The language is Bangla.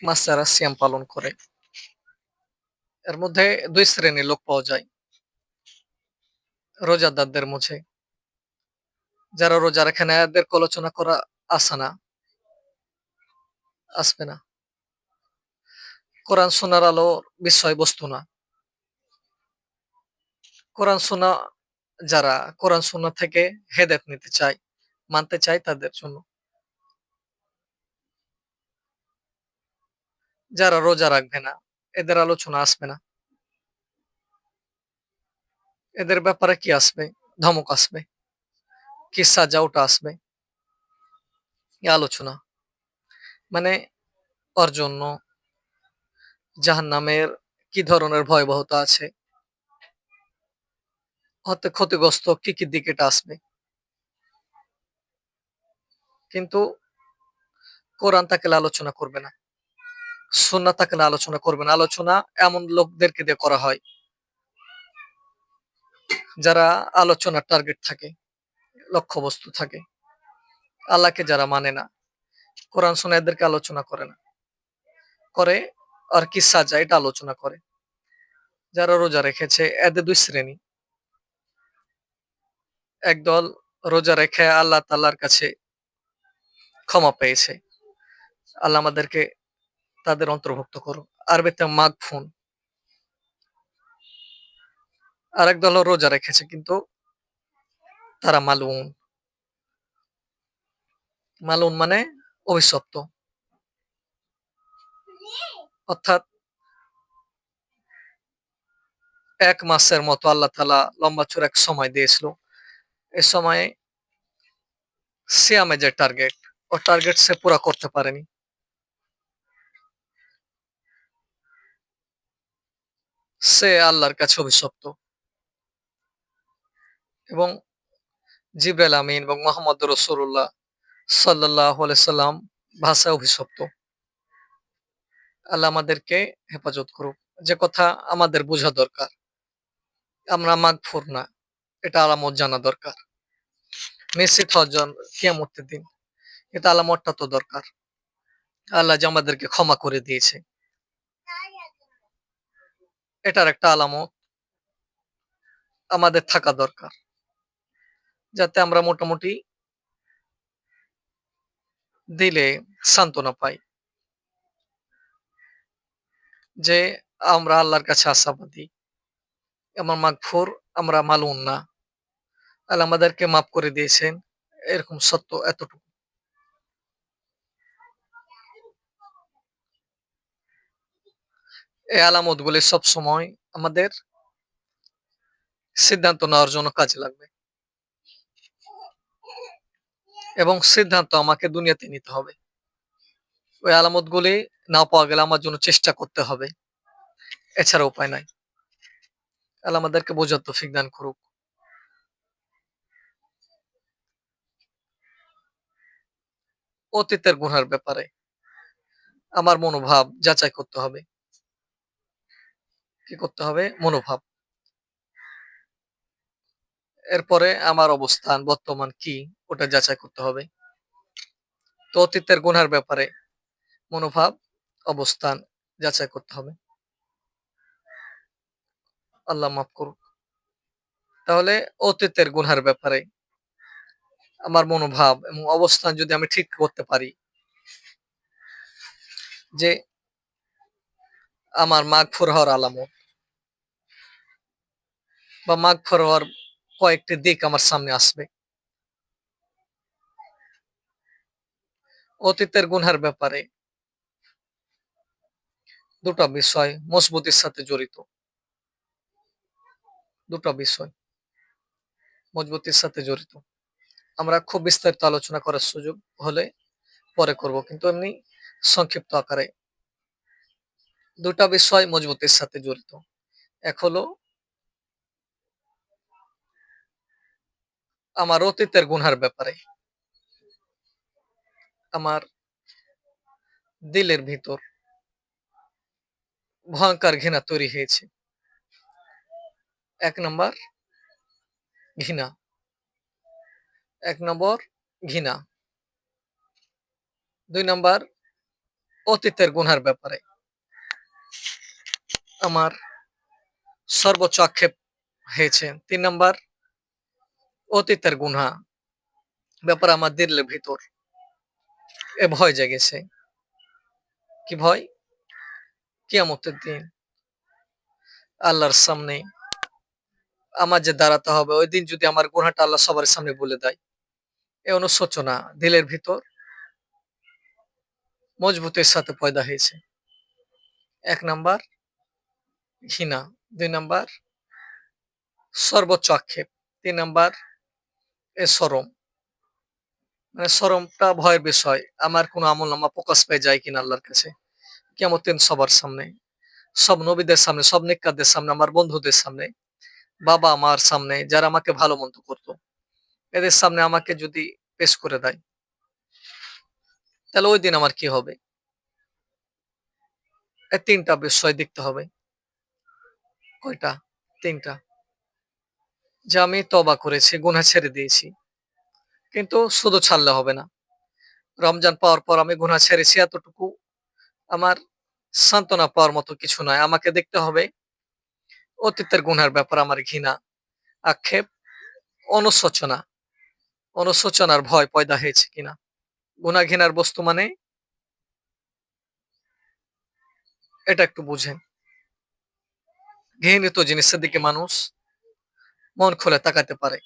মাস যারা সিয়াম পালন করে, এর মধ্যে দুই শ্রেণির লোক পাওয়া যায়। রোজাদারদের মধ্যে, যারা রোজা রাখেন এদের আলোচনা করা আসে না, আসবে না। কোরআন শোনার আলোর বিষয়বস্তু না। কোরআন শোনা যারা, কোরআন শোনা থেকে হেদায়ত নিতে চায়, মানতে চায় তাদের জন্য। যারা রোজা রাখবে না, এদের আলোচনা আসবে না। এদের ব্যাপারে কি আসবে? ধমক আসবে। কি সাজা ওটা আসবে আলোচনা। মানে ওর জন্য জাহান নামের কি ধরনের ভয়াবহতা আছে? হতে ক্ষতিগ্রস্ত কি কি দিকে এটা আসবে? কিন্তু কোরআন তাকে আলোচনা করবে না। সুন্না তাকে আলোচনা করবেন। আলোচনা এমন লোকদেরকে দিয়ে করা হয় যারা আলোচনার টার্গেট থাকে, লক্ষ্যবস্তু থাকে। আল্লাহকে যারা মানে না, কোরআন শোনা এদেরকে আলোচনা করে না। করে আর কি সাজা, এটা আলোচনা করে। যারা রোজা রেখেছে, এদের দুই শ্রেণি। একদল রোজা রেখে আল্লাহ তাল্লার কাছে ক্ষমা পেয়েছে। আল্লাহ আমাদেরকে তাদের অন্তর্ভুক্ত করো। আরবিতে মাগ ফোন আরেক দল রোজা রেখেছে, কিন্তু তারা মালুন মালুন মানে অভিশপ্ত। অর্থাৎ এক মাসের মতো আল্লাহ তালা লম্বা চোর এক সময় দিয়েছিল। এ সময়ে সিয়ামে যে টার্গেট, ও টার্গেট সে পুরা করতে পারেনি। সে আল্লাহর কাছে অভিশপ্ত। এবং জিব্রাইল আমিন এবং মোহাম্মদ রসুল্লাহ সাল্লাহ সাল্লাম ভাষায় অভিশপ্ত। আল্লাহ আমাদেরকে হেফাজত করুক। যে কথা আমাদের বোঝা দরকার। আমরা মাগফুর না, এটা আলামত জানা দরকার। নিশ্চিত হজন কিয়ামতের দিন এটা আলামতটা তো দরকার। আল্লাহ যে আমাদেরকে ক্ষমা করে দিয়েছে। এটার একটা আলামত আমাদের থাকা দরকার। যাতে আমরা মোটামুটি দিলে সান্ত্বনা পাই। যে আমরা আল্লাহর কাছে আশাবাদী। আমার মাগফুর, আমরা মালুন না। আল্লাহ আমাদেরকে মাফ করে দিয়েছেন। এরকম সত্য এতটুকু। এই আলামত গুলি সবসময় আমাদের সিদ্ধান্ত নেওয়ার জন্য কাজে লাগবে। এবং সিদ্ধান্ত আমাকে দুনিয়াতে নিতে হবে। ওই আলামত গুলি না পাওয়া গেলে আমার জন্য চেষ্টা করতে হবে। এছাড়া উপায় নাই। আল্লাহ আমাদেরকে বোঝার তো দান করুক। অতীতের গুণার ব্যাপারে আমার মনোভাব যাচাই করতে হবে। কি করতে হবে? মনোভাব। এরপরে আমার অবস্থান বর্তমান কি, ওটা যাচাই করতে হবে। তো অতীতের গুণার ব্যাপারে মনোভাব, অবস্থান যাচাই করতে হবে। আল্লাহ মাফ করুক। তাহলে অতীতের গুনার ব্যাপারে আমার মনোভাব এবং অবস্থান যদি আমি ঠিক করতে পারি, যে আমার মাঘ ফুর হওয়ার আলামত বা মাঘ হওয়ার কয়েকটি দিক আমার সামনে আসবে। অতীতের গুনহার ব্যাপারে দুটো বিষয় মজবুতির সাথে জড়িত। দুটো বিষয় মজবুতির সাথে জড়িত। আমরা খুব বিস্তারিত আলোচনা করার সুযোগ হলে পরে করব, কিন্তু এমনি সংক্ষিপ্ত আকারে। দুটা বিষয় মজবুতির সাথে জড়িত। এক হলো আমার অতীতের গুনহার ব্যাপারে। আমার দিলের ভিতর ভয়ঙ্কর ঘৃণা তৈরি হয়েছে। এক নম্বর ঘৃণা। এক নম্বর ঘৃণা। দুই নম্বর অতীতের গুনহার ব্যাপারে। আমার সর্বোচ্চ আক্ষেপ হয়েছে। তিন নাম্বার অতীতের গুনহা। ব্যাপার আমার দিলের ভিতর। এ ভয় জেগেছে। কি ভয়? কিয়ামতের দিন। আল্লাহর সামনে আমার যে দাঁড়াতে হবে, ওই দিন যদি আমার গুনাহটা আল্লাহ সবার সামনে বলে দেয়, এ অনুশোচনা দিলের ভিতর মজবুতের সাথে পয়দা হয়েছে। এক নাম্বার, ঘৃণা। দুই নাম্বার, সর্বোচ্চ আক্ষেপ। তিন নাম্বার এ সরম। মানে সরমটা ভয়ের বিষয়। আমার কোনো আমল নামা প্রকাশ পেয়ে যায় কিনা আল্লাহর কাছে। কেমন সবার সামনে। সব নবীদের সামনে, সব নিকাদের সামনে, আমার বন্ধুদের সামনে, বাবা আমার সামনে, যারা আমাকে ভালো মন্দ করতো। এদের সামনে আমাকে যদি পেশ করে দেয়, তাহলে ওই দিন আমার কি হবে? তিনটা বিষয় দেখতে হবে। কয়টা? তিনটা। যে আমি তবা করেছি গুনা ছেড়ে দিয়েছি। কিন্তু শুধু ছাড়লে হবে না। রমজান পাওয়ার পর আমি গুনা ছেড়েছি এতটুকু। আমার সান্ত্বনা পাওয়ার মতো কিছু নয় আমাকে দেখতে হবে, অতীতের গুনার ব্যাপার আমার ঘৃণা, আক্ষেপ, অনুশোচনা। অনুশোচনার ভয় পয়দা হয়েছে কিনা? গুনা ঘৃণার বস্তু মানে? এটা একটু বুঝেন। ঘৃণিত জিনিসের দিকে মানুষ মন খুলে তাকাতে পারে।